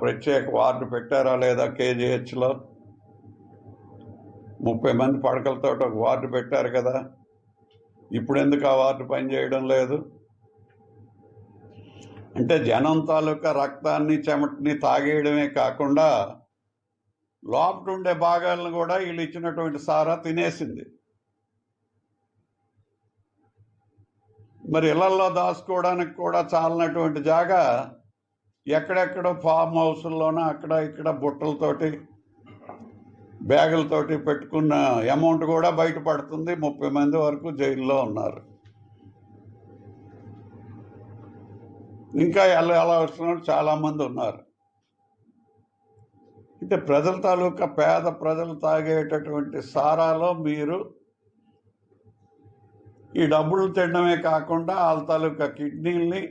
ప్రత్యేక వార్డు పెట్టారా లేదా కేజీహెచ్లో? ముప్పై మంది పడకలతో ఒక వార్డు పెట్టారు కదా. ఇప్పుడు ఎందుకు ఆ వార్డు పనిచేయడం లేదు? అంటే జనం తాలూకా రక్తాన్ని చెమటని తాగేయడమే కాకుండా లోపట ఉండే భాగాలను కూడా వీళ్ళు ఇచ్చినటువంటి సారా తినేసింది. మరి ఇళ్ళల్లో దాచుకోవడానికి కూడా చాలినటువంటి జాగా ఎక్కడెక్కడ ఫామ్ హౌస్ల్లోనూ అక్కడ ఇక్కడ బుట్టలతోటి బ్యాగులతోటి పెట్టుకున్న అమౌంట్ కూడా బయటపడుతుంది. ముప్పై మంది వరకు జైల్లో ఉన్నారు. ఇంకా వెళ్ళవలసిన వాళ్ళు చాలామంది ఉన్నారు. అంటే ప్రజల తాలూకా పేద ప్రజలు తాగేటటువంటి సారాలో మీరు ఈ డబ్బులు తినడమే కాకుండా వాళ్ళ తాలూకా కిడ్నీల్ని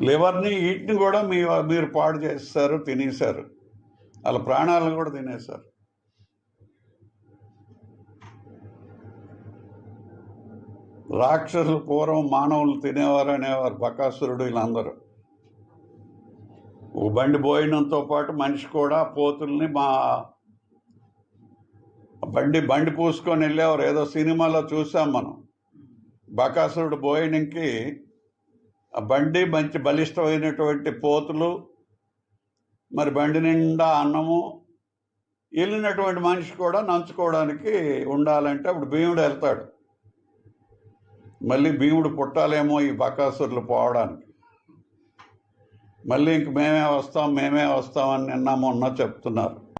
లివర్ని వీటిని కూడా మీ మీరు పాడు చేస్తారు తినేశారు. వాళ్ళ ప్రాణాలను కూడా తినేశారు. రాక్షసులు పూర్వం మానవులు తినేవారు అనేవారు బకాసురుడు వీళ్ళందరూ. బండి పోయినంతో పాటు మనిషి కూడా పోతుల్ని మా బండి బండి పూసుకొని వెళ్ళేవారు. ఏదో సినిమాలో చూసాం మనం. బకాసురుడు భోజనంకి ఆ బండి మంచి బలిష్టమైనటువంటి పోతులు మరి బండి నిండా అన్నము వెళ్ళినటువంటి మనిషి కూడా నంచుకోవడానికి ఉండాలంటే అప్పుడు భీముడు వెళ్తాడు. మళ్ళీ భీముడు పుట్టాలేమో ఈ బకాసురులు పోవడానికి. మళ్ళీ ఇంక మేమే వస్తాం మేమే వస్తామని నిన్న మొన్న చెప్తున్నారు.